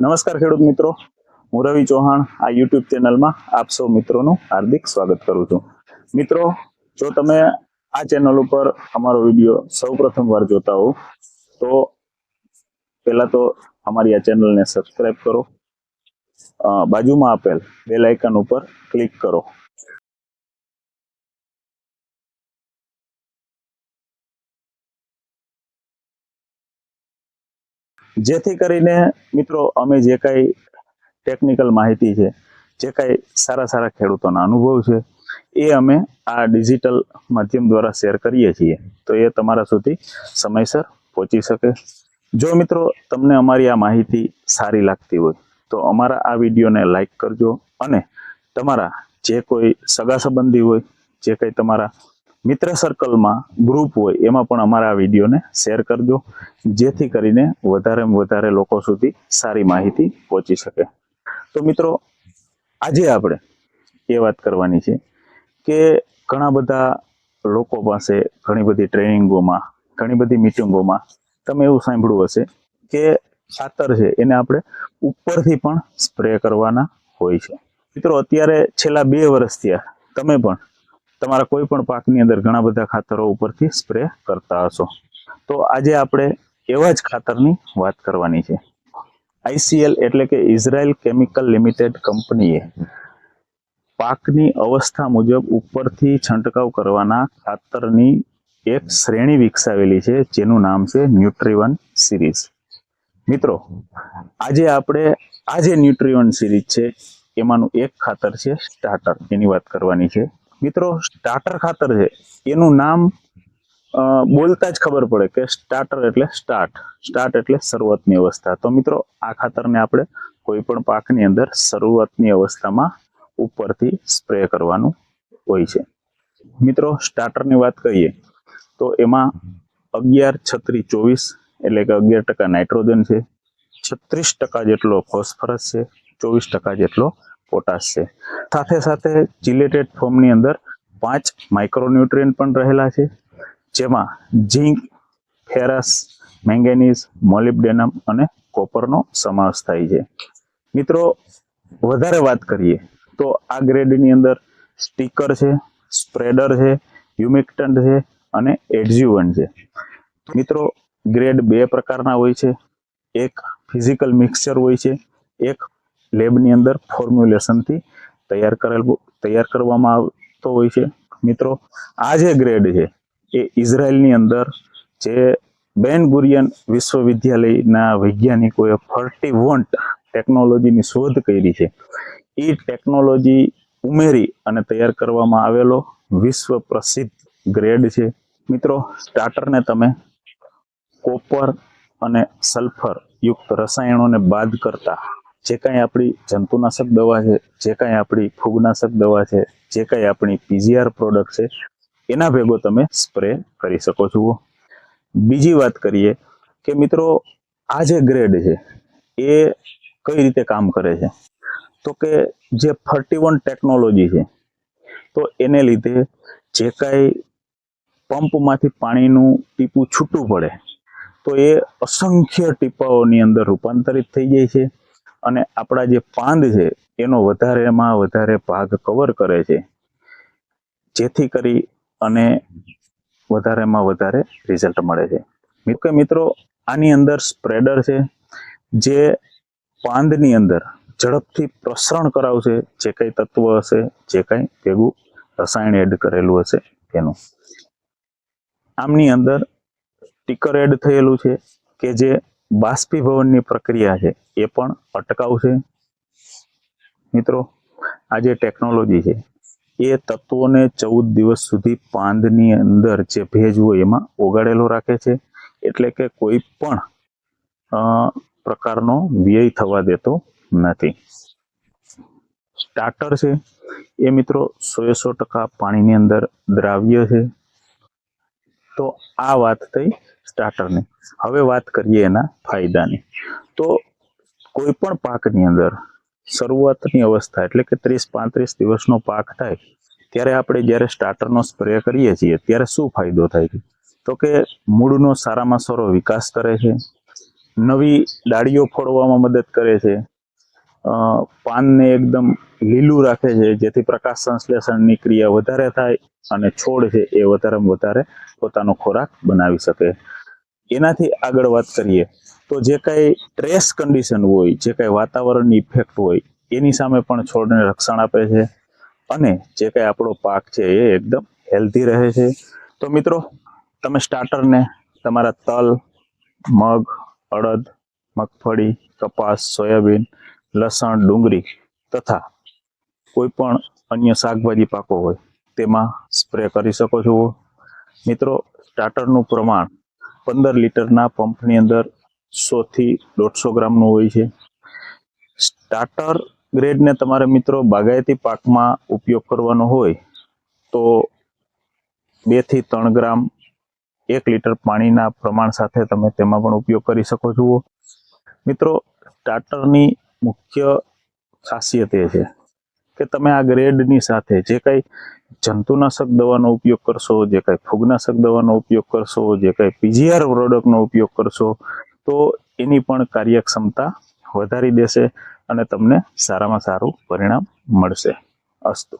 નમસ્કાર ખેડૂત મિત્રો. હું રવિ ચૌહાણ, આ યુટ્યુબ ચેનલમાં આપ સૌ મિત્રોનું હાર્દિક સ્વાગત કરું છું. મિત્રો, જો તમે આ ચેનલ ઉપર અમારો વીડિયો સૌ વાર જોતા હો તો પહેલા તો અમારી આ ચેનલને સબસ્ક્રાઈબ કરો. બાજુમાં આપેલ બેલ ઉપર ક્લિક કરો. જેથી કરીને મિત્રો, અમે જે કાંઈ ટેકનિકલ માહિતી છે, જે કાંઈ સારા સારા ખેડૂતોના અનુભવ છે, એ અમે આ ડિજિટલ માધ્યમ દ્વારા શેર કરીએ છીએ. તો એ તમારા સુધી સમયસર પહોંચી શકે. જો મિત્રો, તમને અમારી આ માહિતી સારી લાગતી હોય, તો અમારા આ વિડીયોને લાઈક કરજો અને તમારા જે કોઈ સગા સંબંધી હોય, જે કંઈ તમારા મિત્ર સર્કલમાં ગ્રુપ હોય, એમાં પણ અમારા આ વિડીયોને શેર કરજો, જેથી કરીને વધારેમાં વધારે લોકો સુધી સારી માહિતી પહોંચી શકે. તો મિત્રો, આજે આપણે એ વાત કરવાની છે કે ઘણા બધા લોકો પાસે ઘણી બધી ટ્રેનિંગોમાં, ઘણી બધી મિટિંગોમાં તમે એવું સાંભળ્યું હશે કે ખાતર છે એને આપણે ઉપરથી પણ સ્પ્રે કરવાના હોય છે. મિત્રો, અત્યારે છેલ્લા બે વર્ષ થયા, તમે પણ તમારા કોઈ પણ પાકની અંદર ઘણા બધા ખાતરો ઉપરથી સ્પ્રે કરતા હશો. તો આજે આપણે એવા જ ખાતરની વાત કરવાની છે. આઈસીએલ એટલે કે ઇઝરાયલ કેમિકલ લિમિટેડ કંપનીએ પાકની અવસ્થા મુજબ ઉપરથી છંટકાવ કરવાના ખાતરની એક શ્રેણી વિકસાવેલી છે, જેનું નામ છે ન્યુટ્રીવન સિરીઝ. મિત્રો, આજે આપણે આ જે ન્યુટ્રીવન સિરીઝ છે, એમાંનું એક ખાતર છે સ્ટાર્ટર એની વાત કરવાની છે. મિત્રો સ્ટાર્ટર ખાતર છે. એનું નામ બોલતા જ ખબર પડે કે સ્ટાર્ટર એટલે સ્ટાર્ટ સ્ટાર્ટ એટલે શરૂઆતની અવસ્થા. તો મિત્રો, આ ખાતરને આપણે કોઈ પણ પાકની અંદર શરૂઆતની અવસ્થામાં ઉપરથી સ્પ્રે કરવાનું હોય છે. મિત્રો સ્ટાર્ટરની વાત કરીએ, તો એમાં અગિયાર છત્રી ચોવીસ એટલે કે અગિયાર ટકા નાઇટ્રોજન છે, છત્રીસ ટકા જેટલો ફોસ્ફરસ છે, ચોવીસ ટકા જેટલો પોટાશ છે. સાથે સાથે ચિલેટેડ ફોર્મની અંદર પાંચ માઇક્રોન્યુટ્રિયન પણ રહેલા છે. જેમાં ઝીંક ફેરસ મેંગેનીઝ મોલિબ્ડેનમ અને કોપરનો સમાવેશ થાય છે. મિત્રો, વધારે વાત કરીએ તો આ ગ્રેડની અંદર સ્ટીકર છે સ્પ્રેડર છે હ્યુમિક્ટન્ટ છે અને એડઝ્યુવન્ટ છે. મિત્રો ગ્રેડ બે પ્રકારના હોય છે. એક ફિઝિકલ મિક્સચર હોય છે. એક લેબની અંદર ફોર્મ્યુલેશનથી તૈયાર કરેલ તૈયાર કરવામાં આવતો હોય છે. મિત્રો, આ જે ગ્રેડ છે, એ ઇઝરાયલની અંદર જે બેન ગુરિયન વિશ્વવિદ્યાલયના વૈજ્ઞાનિકોએ ફર્ટી વોન્ટ ટેકનોલોજીની શોધ કરી છે. એ ટેકનોલોજી ઉમેરી અને તૈયાર કરવામાં આવેલો વિશ્વ પ્રસિદ્ધ ગ્રેડ છે. મિત્રો સ્ટાર્ટરને તમે કોપર અને સલ્ફર યુક્ત રસાયણોને બાદ કરતા જે કાંઈ આપણી જંતુનાશક દવા છે, જે કાંઈ આપણી ફૂગનાશક દવા છે, જે કાંઈ આપણી પીજીઆર પ્રોડક્ટ છે, એના ભેગો તમે સ્પ્રે કરી શકો છો. બીજી વાત કરીએ કે મિત્રો, આ જે ગ્રેડ છે, એ કઈ રીતે કામ કરે છે? તો કે જે ફર્ટી વન ટેકનોલોજી છે, તો એને લીધે જે કાંઈ પંપમાંથી પાણીનું ટીપું છૂટું પડે, તો એ અસંખ્ય ટીપાઓની અંદર રૂપાંતરિત થઈ જાય છે. અને આપણા જે પાંદ છે, એનો વધારેમાં વધારે ભાગ કવર કરે છે. જેથી કરી અને વધારેમાં વધારે રિઝલ્ટ મળે છે. કે મિત્રો, આની અંદર સ્પ્રેડર છે, જે પાંદની અંદર ઝડપથી પ્રસરણ કરાવશે, જે કંઈ તત્વ હશે, જે કંઈ ભેગું રસાયણ એડ કરેલું હશે તેનું આમની અંદર ટીકર એડ થયેલું છે, કે જે બાષ્પીભવનની પ્રક્રિયા છે, એ પણ અટકાવશે મિત્રો, આ જે ટેકનોલોજી છે, એ તત્વોને ચૌદ દિવસ સુધી પાંદની અંદર જે ભેજ હોય એમાં ઓગાળેલો રાખે છે, એટલે કે કોઈ પણ પ્રકારનો વ્યય થવા દેતો નથી. સ્ટાર્ટર છે, એ મિત્રો સો એ સો ટકા પાણીની અંદર દ્રાવ્ય છે. તો આ વાત થઈ સ્ટાર્ટરની હવે વાત કરીએ એના ફાયદાની. તો કોઈ પણ પાકની અંદર શરૂઆતની અવસ્થા એટલે કે ત્રીસ પાંત્રીસ દિવસનો પાક થાય, ત્યારે આપણે જ્યારે સ્ટાર્ટરનો સ્પ્રે કરીએ છીએ, ત્યારે શું ફાયદો થાય છે? તો કે મૂળનો સારામાં સારો વિકાસ કરે છે, નવી ડાળીઓ ફોડવામાં મદદ કરે છે પાનને એકદમ લીલું રાખે છે, જેથી પ્રકાશ સંશ્લેષણની ક્રિયા વધારે થાય અને છોડ છે એ વધારેમાં વધારે પોતાનો ખોરાક બનાવી શકે. એનાથી આગળ વાત કરીએ, તો જે કાંઈ ટ્રેસ કન્ડિશન હોય, જે કાંઈ વાતાવરણની ઇફેક્ટ હોય, એની સામે પણ છોડને રક્ષણ આપે છે અને જે કાંઈ આપણો પાક છે એ એકદમ હેલ્ધી રહે છે. તો મિત્રો, તમે સ્ટાર્ટરને તમારા તલ, મગ, અડદ, મગફળી, કપાસ, સોયાબીન, લસણ, ડુંગળી તથા કોઈ પણ અન્ય શાકભાજી પાકો હોય, તેમાં સ્પ્રે કરી શકો છો. મિત્રો સ્ટાર્ટરનું પ્રમાણ પંદર લીટરના પંપની અંદર સોથી દોઢસો ગ્રામનું હોય છે. સ્ટાર્ટર ગ્રેડને તમારે મિત્રો બાગાયતી પાકમાં ઉપયોગ કરવાનો હોય તો બેથી ત્રણ ગ્રામ એક લીટર પાણીના પ્રમાણ સાથે તમે તેમાં પણ ઉપયોગ કરી શકો છો. મિત્રો સ્ટાર્ટરની મુખ્ય ખાસિયત એ છે કે તમે આ ગ્રેડની સાથે જે કંઈ જંતુનાશક દવાનો ઉપયોગ કરશો, જે કાંઈ ફૂગનાશક દવાનો ઉપયોગ કરશો, જે કાંઈ પીજીઆર પ્રોડક્ટનો ઉપયોગ કરશો, તો એની પણ કાર્યક્ષમતા વધારી દેશે અને તમને સારામાં સારું પરિણામ મળશે. અસ્તુ.